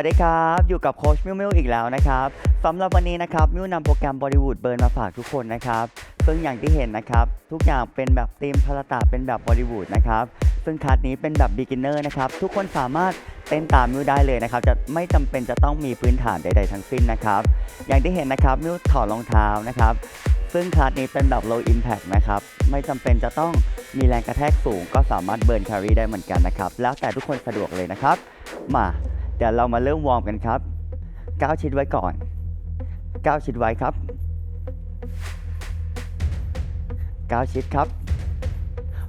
วัสดีครับ อยู่กับโค้ชมิวมิวอีกแล้วนะครับสำหรับวันนี้นะครับมิวนำโปรแกรม Bollywood Burn มาฝากทุกคนนะครับ ซึ่งอย่างที่เห็นนะครับ ทุกอย่างเป็นแบบธีมพลตาเป็นแบบ Bollywood นะครับ ซึ่งคลาสนี้เป็นแบบ beginner นะครับ ทุกคนสามารถเต้นตามมิวได้เลยนะครับ จะไม่จำเป็นจะต้องมีพื้นฐานใด ๆ ทั้งสิ้นนะครับ อย่างที่เห็นนะครับมิวถอดรองเท้านะครับ ซึ่งคลาสนี้เป็นแบบ low impact นะครับ ไม่จำเป็นจะต้องมีแรงกระแทกสูง ก็สามารถเบิร์นแครีได้เหมือนกันนะครับ แล้วแต่ทุกคนสะดวกเลยนะครับ มา เดี๋ยวเรามาเริ่มวอร์มกันครับก้าวชิดไว้ก่อนก้าวชิดไว้ครับก้าวชิดครับ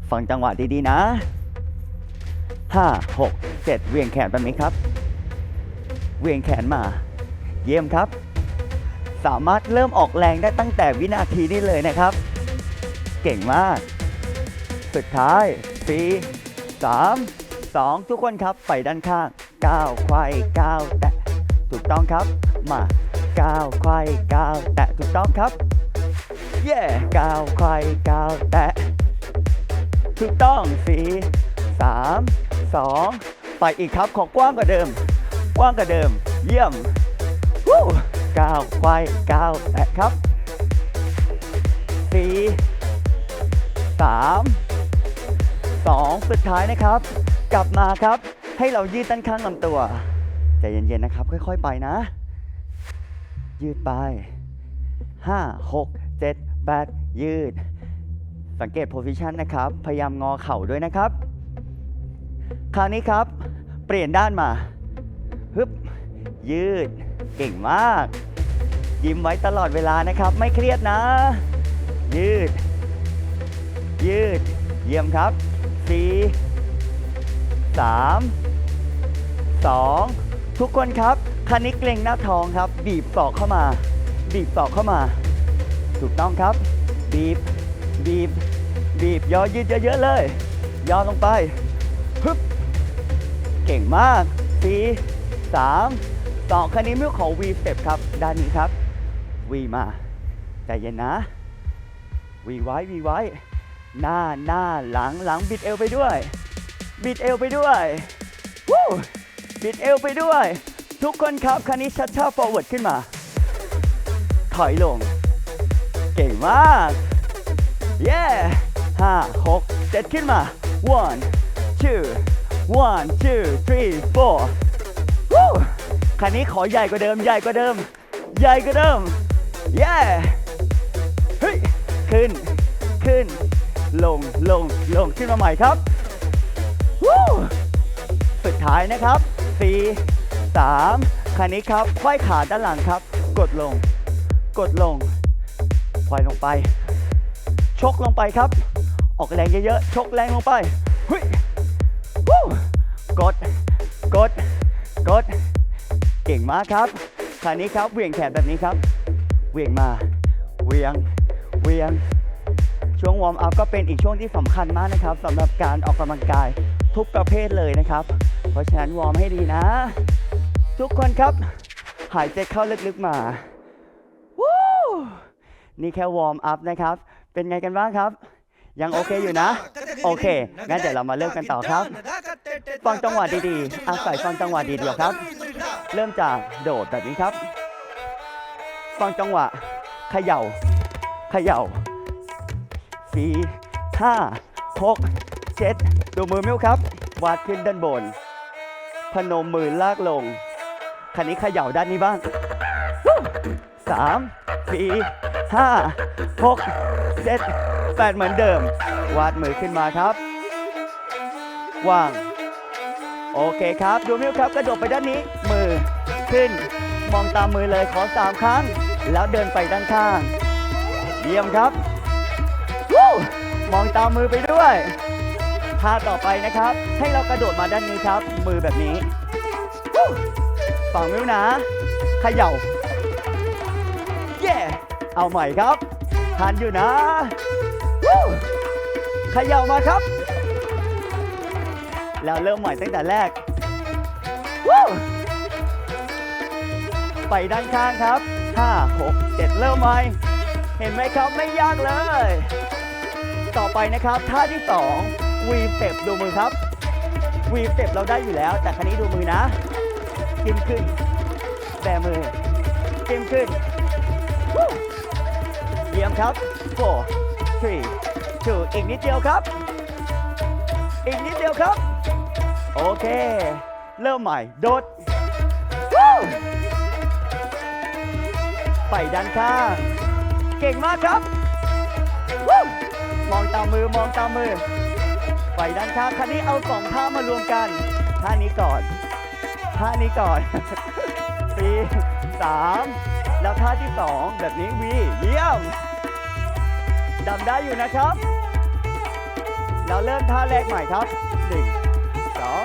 ฟังจังหวะดีๆนะ5 6 7เหวี่ยงแขนแบบนี้ครับ เวียงแขนมา เยี่ยมครับ สามารถเริ่มออกแรงได้ตั้งแต่วินาทีนี้เลยนะครับ เก่งมาก สุดท้าย4 3 2 ทุกคนครับไปด้านข้างก้าวไขว้ก้าวแตะถูกต้องครับ มาก้าวไขว้ก้าวแตะถูกต้องครับเย่ก้าวไขว้ก้าวแตะถูกต้อง4 3 2ไปอีกครับของกว้างกว่าเดิม กว้างกว่าเดิม เยี่ยมวู้ก้าวไขว้ก้าวแตะครับ4 3 2สุดท้ายนะครับ กลับมาครับ ให้เรายืดด้านข้างลำตัวใจเย็นๆนะครับ ค่อยๆไปนะ ยืดไป 5 6 7 8 ยืด สังเกตโพซิชันนะครับ พยายามงอเข่าด้วยนะครับ คราวนี้ครับ เปลี่ยนด้านมาฮึบยืด เก่งมาก ยิ้มไว้ตลอดเวลานะครับ ไม่เครียดนะ ยืด ยืด เยี่ยมครับ4 3 2 ทุกคนครับคันนี้เกรงหน้าท้องครับ บีบศอกเข้ามา บีบศอกเข้ามา ถูกต้องครับ บีบ บีบ บีบย่อยืดเยอะๆเลย ย่อลงไปฮึบเก่งมาก4 3 2คันนี้มิวขอ V step ครับ ด้านนี้ครับ V มาใจเย็นนะ V ไว้ V ไว้ หน้าหน้าหลังหลังบิดเอวไปด้วย บิดเอวไปด้วยวู้บิดเอวไปด้วย ทุกคนครับคันนี้ชัดชา forward ขึ้นมา ถอยลง เก่งมาก เย้ห้าหกเจ็ดขึ้นมา one two one two three four วู้คันนี้ขอใหญ่กว่าเดิม ใหญ่กว่าเดิม ใหญ่กว่าเดิม เย้เฮ้ยขึ้น ขึ้น ลง ลง ลง ขึ้นมาใหม่ครับ สุดท้ายนะครับ4 3คันนี้ครับควายขาด้านหลังครับ กดลง กดลงควายลงไป ชกลงไปครับ ออกแรงเยอะๆ ชกแรงลงไปเฮ้ยวู้กด กด กด เก่งมากครับคราวนี้ครับเหวี่ยงแขนแบบนี้ครับเหวี่ยงมาเหวี่ยงเหวี่ยงช่วงวอร์มอัพก็เป็นอีกช่วงที่สำคัญมากนะครับสำหรับการออกกำลังกาย ทุกประเภทเลยนะครับ เพราะฉะนั้นวอร์มให้ดีนะ ทุกคนครับ หายใจเข้าลึกๆมาวู้นี่แค่วอร์มอัพนะครับ เป็นไงกันบ้างครับ ยังโอเคอยู่นะ โอเค งั้นเดี๋ยวเรามาเริ่มกันต่อครับ ฟังจังหวะดีๆอาศัยฟังจังหวะดีเดียวครับ เริ่มจากโดดแบบนี้ครับ ฟังจังหวะเขย่าเขย่าสี่ห้าหกเจ็ด ดูมือมิ้วครับ วาดขึ้นด้านบน พนมมือลากลง คันนี้เขย่าด้านนี้บ้างสามสี่ห้าหกเจ็ดแปดเหมือนเดิม วาดมือขึ้นมาครับวาง โอเคครับ ดูมิ้วครับ กระโดดไปด้านนี้ มือขึ้น มองตามมือเลยขอสามครั้ง แล้วเดินไปด้านข้าง เยี่ยมครับ มองตามมือไปด้วย ท่าต่อไปนะครับ ให้เรากระโดดมาด้านนี้ครับ มือแบบนี้ฝั่งมิ้วนะเขย่าเย้เอาใหม่ครับทันอยู่นะเขย่ามาครับ แล้วเริ่มใหม่ตั้งแต่แรกไปด้านข้างครับ 5 6 7 เริ่มใหม่ เห็นไหมครับไม่ยากเลย ต่อไปนะครับท่าที่ 2 V step ดูมือครับ V step เราได้อยู่แล้ว แต่ครั้นี้ดูมือนะจิ้มขึ้นแบมือจิ้มขึ้นเยี่ยมครับ four three two อีกนิดเดียวครับ อีกนิดเดียวครับ โอเค เริ่มใหม่ โดดไปด้านข้างเก่งมากครับ มองตามมือมองตามมือ ไปด้านข้างคันนี้เอาสองท่ามารวมกันท่านี้ก่อนท่านี้ก่อนสี่สามแล้วท่าที่สองแบบนี้วีเยี่ยมจำได้อยู่นะครับ เราเริ่มท่าแรกใหม่ครับหนึ่งสอง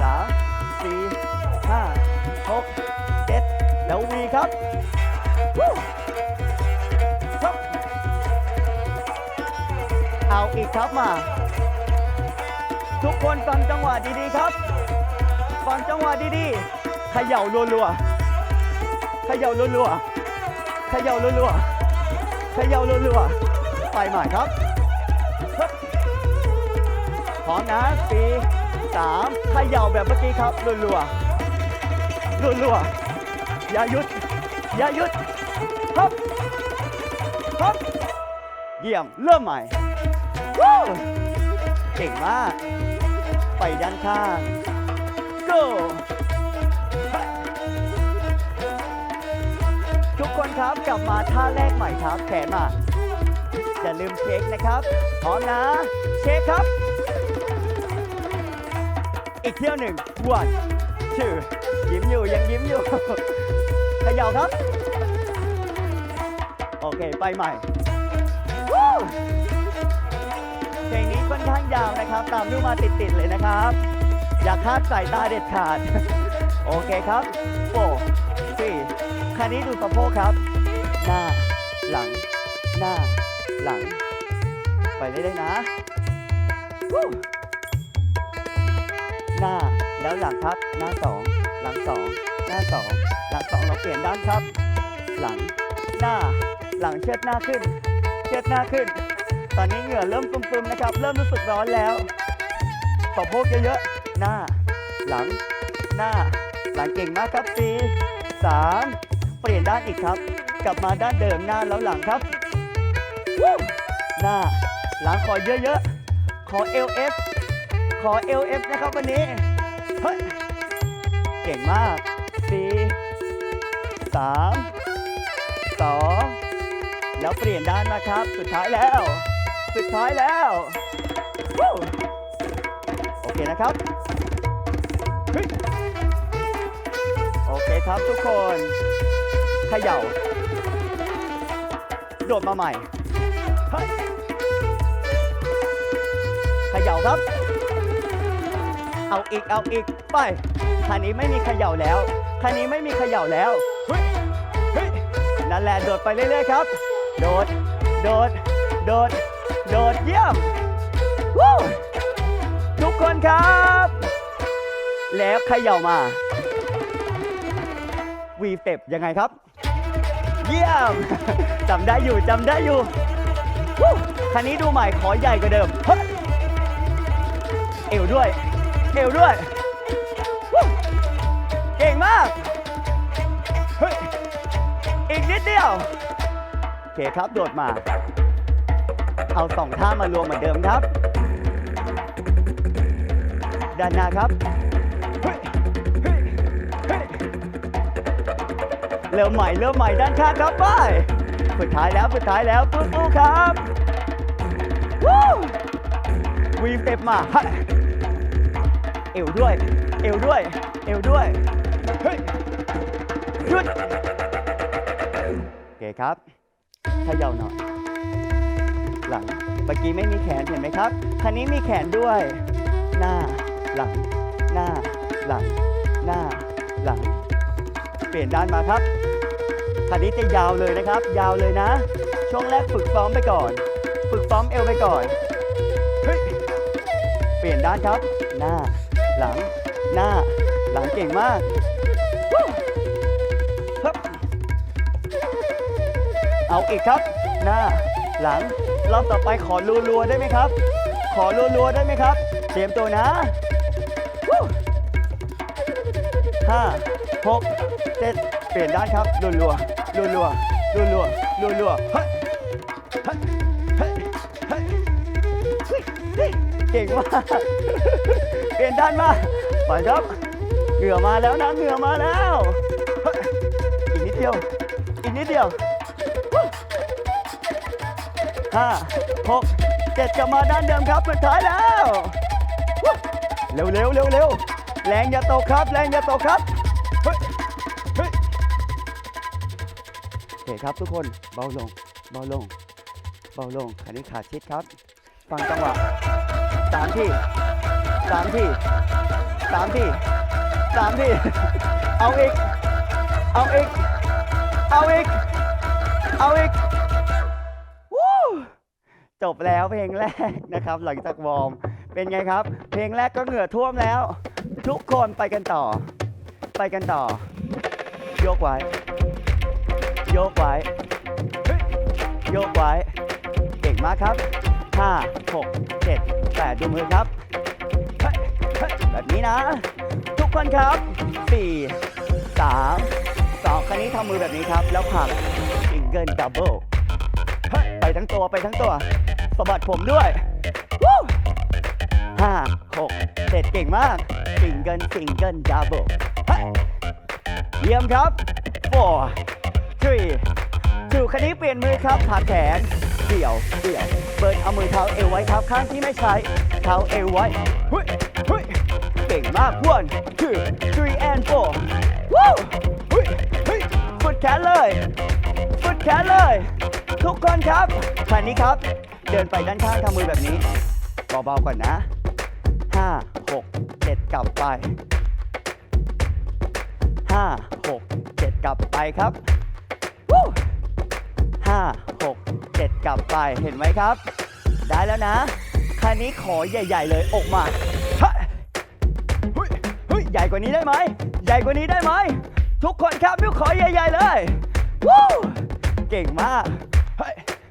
สามสี่ห้าหกเจ็ดแล้ววีครับวู้ครับเอาอีกครับมา ทุกคนฟังจังหวะดีๆครับ ฟังจังหวะดีๆเขย่ารัวๆเขย่ารัวๆเขย่ารัวๆเขย่ารัวๆไปใหม่ครับฮึบพร้อมนะสี่สามเขย่าแบบเมื่อกี้ครับรัวๆรัวๆอย่าหยุดอย่าหยุดฮึบฮึบเยี่ยมเริ่มใหม่ เก่งมาก ไปด้านข้าง go ทุกคนครับกลับมาท่าแรกใหม่ครับแขนมาอย่าลืมเช็คนะครับพร้อมนะ เช็คครับ อีกเที่ยวหนึ่ง one two ยิ้มอยู่ยังยิ้มอยู่ขย่าครับ โอเค ไปใหม่ ข้างยาวนะครับ ตามดูมาติดๆเลยนะครับ อย่าคาดสายตาเด็ดขาด โอเคครับโฟสี่คันนี้ดูสะโพกครับ หน้า หลัง หน้า หลัง ไปเรื่อยๆนะหน้าแล้วหลังครับ หน้าสองหลังสองหน้าสองหลังสองเราเปลี่ยนด้านครับ หลัง หน้า หลังเชิดหน้าขึ้น เชิดหน้าขึ้น ตอนนี้เหงื่อเริ่มซึมๆนะครับ เริ่มรู้สึกร้อนแล้วสะโพกเยอะๆ หน้า หลัง หน้า หลังเก่งมากครับสี่สามเปลี่ยนด้านอีกครับ กลับมาด้านเดิมหน้าแล้วหลังครับ หน้า หลังขอเยอะๆ ขอ LF ขอ LF นะครับวันนี้ เฮ้ย เก่งมากสี่สามสองแล้วเปลี่ยนด้านนะครับ สุดท้ายแล้ว สุดท้ายแล้วโอเคนะครับโอเคครับทุกคนเขย่า โดดมาใหม่เขย่าครับ เอาอีกเอาอีกไปคันนี้ไม่มีเขย่าแล้วคันนี้ไม่มีเขย่าแล้วนั่นแหละโดดไปเรื่อยๆครับ โดด โดด โดด โดดเยี่ยมวู้ทุกคนครับ แล้วเขย่ามา วีเต็ปยังไงครับ เยี่ยมจำได้อยู่จำได้อยู่วู้คันนี้ดูใหม่ขอใหญ่กว่าเดิมเอวด้วย เอวด้วยเก่งมาก เฮ้ย อีกนิดเดียว โอเคครับ โดดมา เอาสองท่ามารวมเหมือนเดิมครับ ด้านหน้าครับเริ่มใหม่เริ่มใหม่ด้านข้างครับไปสุดท้ายแล้วสุดท้ายแล้วสู้ๆครับวู้วีเต็ปมาเอวด้วย เอวด้วย เอวด้วยเฮ้ยหยุดโอเคครับเขย่าหน่อย หลัง เมื่อกี้ไม่มีแขนเห็นไหมครับ คันนี้มีแขนด้วย หน้า หลัง หน้า หลัง หน้า หลัง เปลี่ยนด้านมาครับ คันนี้จะยาวเลยนะครับ ยาวเลยนะ ช่วงแรกฝึกซ้อมไปก่อน ฝึกซ้อมเอวไปก่อนเฮ้ยเปลี่ยนด้านครับ หน้า หลัง หน้า หลังเก่งมากเอาอีกครับ หน้า หลัง รอบต่อไปขอรัวๆได้ไหมครับ ขอรัวๆได้ไหมครับ เตรียมตัวนะห้าหกเจ็ดเปลี่ยนด้านครับรัวรัวรัวรัวรัวรัวรัวรัวๆเฮ้ยเฮ้ยเฮ้ยเฮ้ยเก่งมากเปลี่ยนด้านมาไปครับเหงื่อมาแล้วนะเหงื่อมาแล้วเฮ้ยอีกนิดเดียวอีกนิดเดียว ห้าหกเจ็ดกลับมาด้านเดิมครับสุดท้ายแล้ว เร็วเร็วเร็วเร็วแรงอย่าตกครับ แรงอย่าตกครับเฮ้ยเฮ้ยโอเคครับทุกคนเบาลงเบาลงเบาลงคันนี้ขาดชิดครับ ฟังจังหวะสามที่สามที่สามที่สามที่ เอาอีก เอาอีก เอาอีก เอาอีก บแล้วเพลงแรกนะครับ หลังจากวอร์มเป็นไงครับ เพลงแรกก็เหงื่อท่วมแล้ว ทุกคนไปกันต่อ ไปกันต่อ โยกไว้ โยกไว้ยโยกไว้ เก่งมากครับ 5 6 7 8 ดูมือครับ แบบนี้นะ ทุกคนครับ 4 3 2คันนี้ทำมือแบบนี้ครับ แล้วผักซิงเกิลดับเบิลไปทั้งตัวไปทั้งตัว สะบัดผมด้วยวู้ห้าหกเจ็ดเก่งมาก สิงเกิลสิงเกิลดับเบิลเยี่ยมครับ four three two คันนี้เปลี่ยนมือครับผาแขนเดี่ยวเดี่ยว เบิร์นเอามือเท้าเอวไว้ครับข้างที่ไม่ใช้ เท้าเอวไว้เฮ้ยเฮ้ยเก่งมาก one two three and four วู้เฮ้ยเฮ้ยฟุดแขนเลยฟุดแขนเลย ทุกคนครับคันนี้ครับ เดินไปด้านข้างทำมือแบบนี้เบาๆก่อนนะ 5 6 7 กลับไป 5 6 7 กลับไปครับวู้5 6 7กลับไปเห็นไหมครับ ได้แล้วนะคันนี้ขอใหญ่ ๆ เลยออกมาฮะเฮ้ยเฮ้ยใหญ่กว่านี้ได้ไหมใหญ่กว่านี้ได้ไหมทุกคนครับมิวขอใหญ่ ๆ เลยวู้เก่งมาก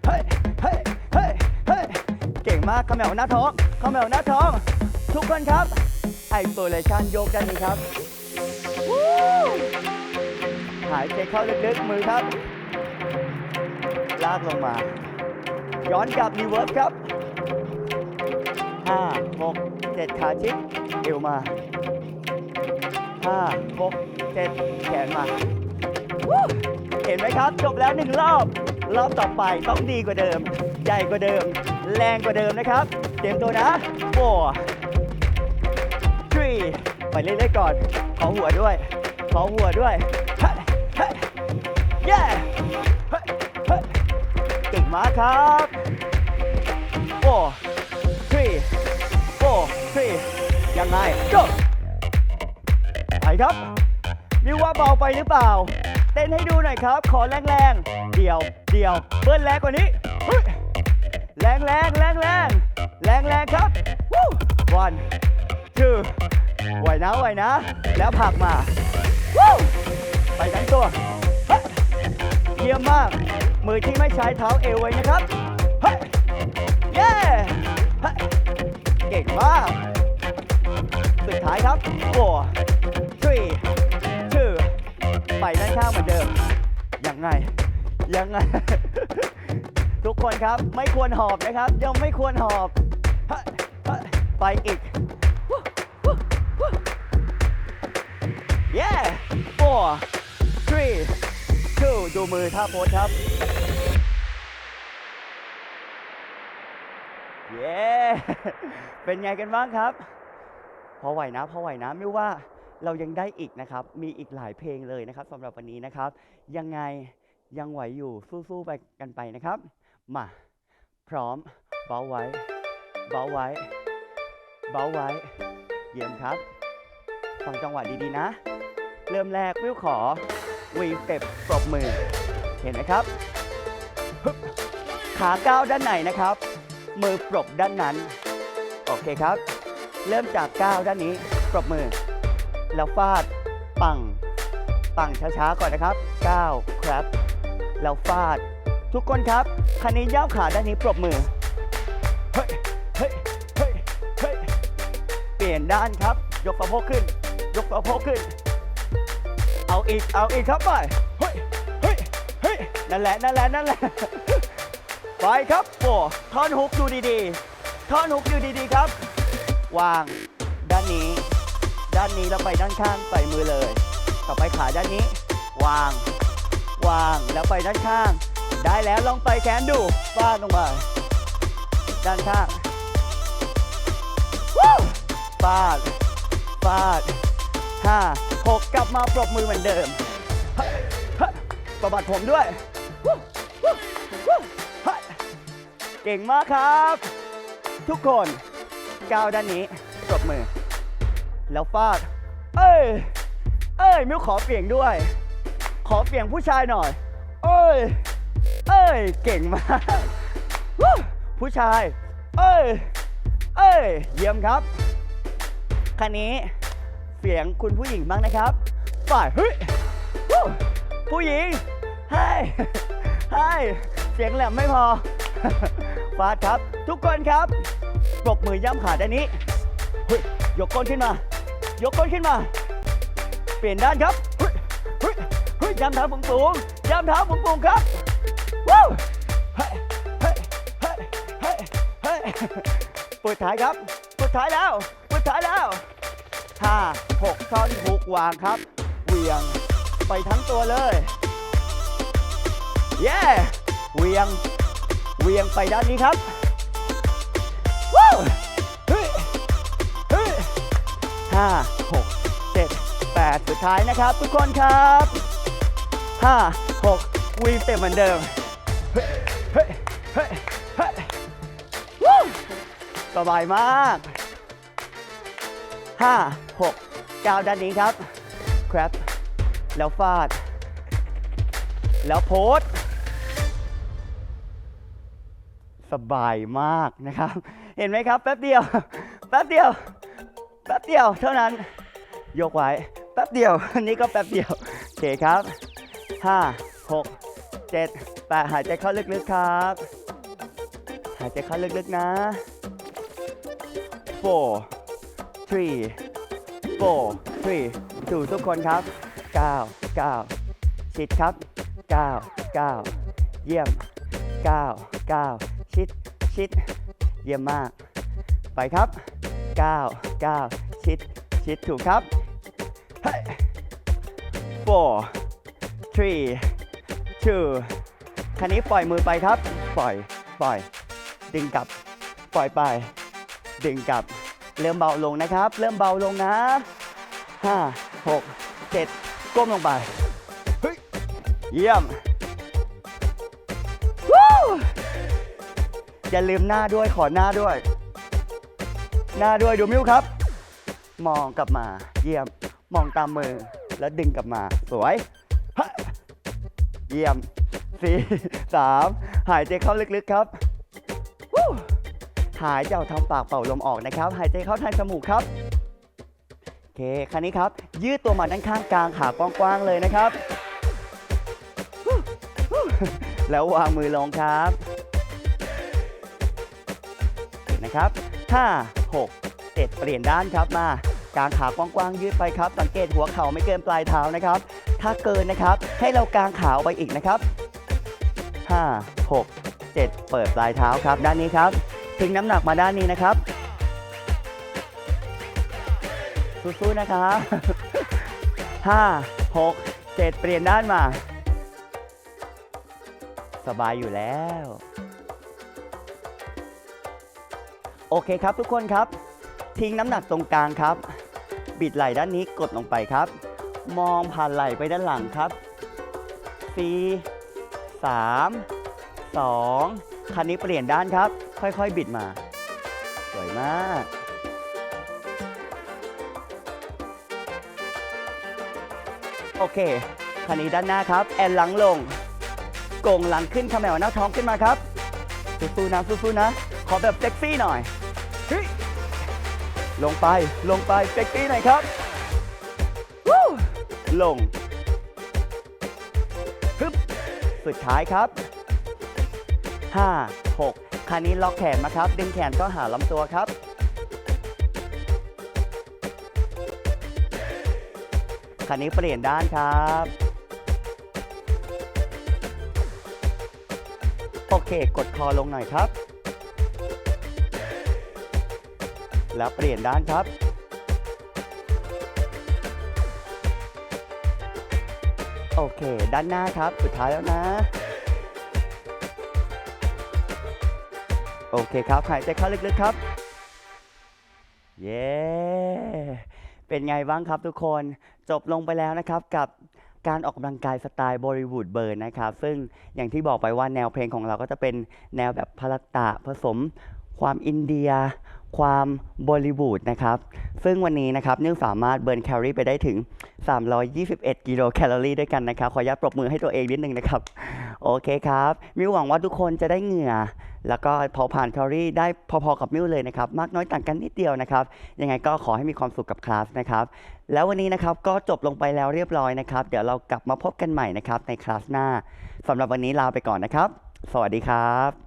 เฮ้ยเฮ้ยเฮ้ยเฮ้ยเก่งมากขมวหน้าท้องขมวหน้าท้อง ทุกคนครับไอโซเลชันโยกด้านนี้ครับหายใจเข้าลึกๆมือครับ ลากลงมา ย้อนกลับรีเวิร์สครับ5 6 7ขาชิดเอวมา5 6 7แขนมา เห็นไหมครับ จบแล้วหนึ่งรอบ รอบต่อไปต้องดีกว่าเดิม ใหญ่กว่าเดิม แรงกว่าเดิมนะครับ เตรียมตัวนะ four three ไปเรื่อยๆก่อน ขอหัวด้วย ขอหัวด้วยเฮ้ยเฮ้ยเฮ้ยเฮ้เก่งมากครับ four three four three ยังไง go ไปครับมิวว่าเบาไปหรือเปล่า เต้นให้ดูหน่อยครับ ขอแรงๆ เดี่ยว เดี่ยว เบิ้ลแรงกว่านี้แรงแรงแรงแรงแรงแรงครับวู้ one two ไหวนะไหวนะ แล้วผลักมาวู้ไปทั้งตัวเยี่ยมมาก มือที่ไม่ใช้เท้าเอวไว้นะครับเย้เฮ้ยเก่งมาก สุดท้ายครับ four three two ไปด้านข้างเหมือนเดิมยังไง ยังไง ทุกคนครับไม่ควรหอบนะครับ ยังไม่ควรหอบ ไปอีกวู้วู้วู้ yeah four three two ดูมือท่าโพสครับเย้ เป็นไงกันบ้างครับ พอไหวนะ พอไหวนะ ไม่ว่าเรายังได้อีกนะครับ มีอีกหลายเพลงเลยนะครับสำหรับวันนี้นะครับ ยังไง ยังไหวอยู่สู้ๆไปกันไปนะครับ มา พร้อม เบาไว้ เบาไว้ เบาไว้ เยี่ยมครับ ฟังจังหวะดีๆนะ เริ่มแรกวิวขอวีเต็ปปรบมือ เห็นไหมครับฮึบขาก้าวด้านไหนนะครับ มือปรบด้านนั้น โอเคครับ เริ่มจากก้าวด้านนี้ ปรบมือ แล้วฟาด ปัง ปังช้าๆก่อนนะครับก้าวครับ แล้วฟาด ทุกคนครับคันนี้ย่าวขาด้านนี้ปรบมือ เฮ้ยเฮ้ยเฮ้ยเฮ้ยเปลี่ยนด้านครับ ยกสะโพกขึ้น ยกสะโพกขึ้นเอีก เอาอีกครับไป เฮ้ยเฮ้ยเฮ้ยนั่นแหละ นั่นแหละ นั่นแหละ ไปครับโอ้ท่อนฮุกดูดีๆ ท่อนฮุกดูดีๆครับ วาง ด้านนี้ ด้านนี้แล้วไปด้านข้างใส่มือเลย ต่อไปขาด้านนี้ วาง วาง แล้วไปด้านข้าง ได้แล้วลองไปแขนดูฟาดลงไป ด้านข้างฟาดฟาดห้าหกกลับมาปรบมือเหมือนเดิมประบัดผมด้วยเฮ้ยเก่งมากครับ ทุกคนก้าวด้านนี้ปรบมือ แล้วฟาด เอ้ย เอ้ย มิวขอเปลี่ยนด้วย ขอเปลี่ยนผู้ชายหน่อย เอ้ย เอ้ย เก่งมากผู้ชาย เอ้ย เอ้ย เยี่ยมครับ คันนี้เสียงคุณผู้หญิงบ้างนะครับฝ่ายเฮ้ยผู้หญิงให้ให้เสียงแหลมไม่พอฟาดครับ ทุกคนครับปรบมือย่ำขาด้านนี้เฮ้ยยกก้นขึ้นมา ยกก้นขึ้นมา เปลี่ยนด้านครับ ย้ำเท้าสูงสูงย้ำเท้าสูงสูงครับว้าวเฮ้ยเฮ้ยเฮ้ยเฮ้ยเฮ้ยปุดท้ายครับปุดท้ายแล้วปุดท้ายแล้วห้าหกท่อนฮุกวางครับเหวียงไปทั้งตัวเลยเย้เหวียงเหวียงไปด้านนี้ครับว้าวเฮ้ยเฮ้ยห้าหกเจ็ดแปดสุดท้ายนะครับ ทุกคนครับ ห้าหกวีเต็มเหมือนเดิม เฮ้ย เฮ้ย เฮ้ย เฮ้ยวู้สบายมากห้าหกก้าด้านนี้ครับ ครับ แล้วฟาด แล้วโพสสบายมากนะครับ เห็นไหมครับ แป๊บเดียว แป๊บเดียว แป๊บเดียวเท่านั้น ยกไว้ แป๊บเดียว อันนี้ก็แป๊บเดียว โอเคครับ 5 6 7 8 หายใจเข้าลึกๆครับ หายใจเข้าลึกๆนะ four three four three two ทุกคนครับ 9 9 ชิดครับ 9 9 เยี่ยม 9 9 ชิดชิด เยี่ยมมาก ไปครับ 9 9 ชิดชิดถูกครับเฮ้ย four three two คันนี้ปล่อยมือไปครับ ปล่อย ปล่อย ดึงกลับ ปล่อยไป ดึงกลับ เริ่มเบาลงนะครับ เริ่มเบาลงนะห้าหกเจ็ดก้มลงไป เฮ้ย เยี่ยมวู้อย่าลืมหน้าด้วยขอหน้าด้วย หน้าด้วยดูมิวครับ มองกลับมา เยี่ยม มองตามมือ แล้วดึงกลับมา สวยฮะเยี่ยมสี่สามหายใจเข้าลึกๆครับหายใจออกทางปากเป่าลมออกนะครับ หายใจเข้าทางจมูกครับโอเคคราวนี้ครับ ยืดตัวมาด้านข้างกลางขากว้างๆเลยนะครับ แล้ววางมือลงครับนะครับห้าหกเจ็ดเปลี่ยนด้านครับมากางขากว้างๆยืดไปครับ สังเกตหัวเข่าไม่เกินปลายเท้านะครับ ถ้าเกินนะครับ ให้เรากางขาออกไปอีกนะครับ 5 6 7 เปิดปลายเท้าครับ ด้านนี้ครับทิ้งน้ำหนักมาด้านนี้นะครับสู้ๆนะครับ5 6 7 เปลี่ยนด้านมา สบายอยู่แล้ว โอเคครับทุกคนครับ ทิ้งน้ำหนักตรงกลางครับ บิดไหล่ด้านนี้กดลงไปครับ มองผ่านไหล่ไปด้านหลังครับ 4 3 2 คันนี้เปลี่ยนด้านครับ ค่อยๆ บิดมา สวยมาก โอเค คันนี้ด้านหน้าครับ แอนหลังลงโก่งหลังขึ้นขมแมวหน้าท้องขึ้นมาครับสู้ๆนะสู้ๆนะ ขอแบบเซ็กซี่หน่อยลงไปลงไปเซ็กซี่หน่อยครับ ลงฮึบสุดท้ายครับ 5 6คันนี้ล็อกแขนมาครับ ดึงแขนก็หาลำตัวครับ คราวนี้เปลี่ยนด้านครับ โอเค กดคอลงหน่อยครับ แล้วเปลี่ยนด้านครับ เค ด้านหน้าครับ สุดท้ายแล้วนะ โอเคครับ หายใจเข้าลึกๆครับ เย้เป็นไงบ้างครับทุกคนจบลงไปแล้วนะครับกับการออกกำลังกายสไตล์บริวูดเบิร์นนะครับ ซึ่งอย่างที่บอกไปว่าแนวเพลงของเราก็จะเป็นแนวแบบพาราตะผสมความอินเดีย ความบริวูดนะครับ ซึ่งวันนี้นะครับนิวสามารถเบิร์นแคลอรี่ไปได้ถึง 321 กิโลแคลอรี่ด้วยกันนะครับ ขออนุญาตปรบมือให้ตัวเองนิดนึงนะครับ โอเคครับ มิวหวังว่าทุกคนจะได้เหงื่อ แล้วก็เผาผ่านแคลอรี่ได้พอๆกับมิวเลยนะครับ มากน้อยต่างกันนิดเดียวนะครับ ยังไงก็ขอให้มีความสุขกับคลาสนะครับ แล้ววันนี้นะครับก็จบลงไปแล้วเรียบร้อยนะครับ เดี๋ยวเรากลับมาพบกันใหม่นะครับในคลาสหน้าสำหรับวันนี้ลาไปก่อนนะครับ สวัสดีครับ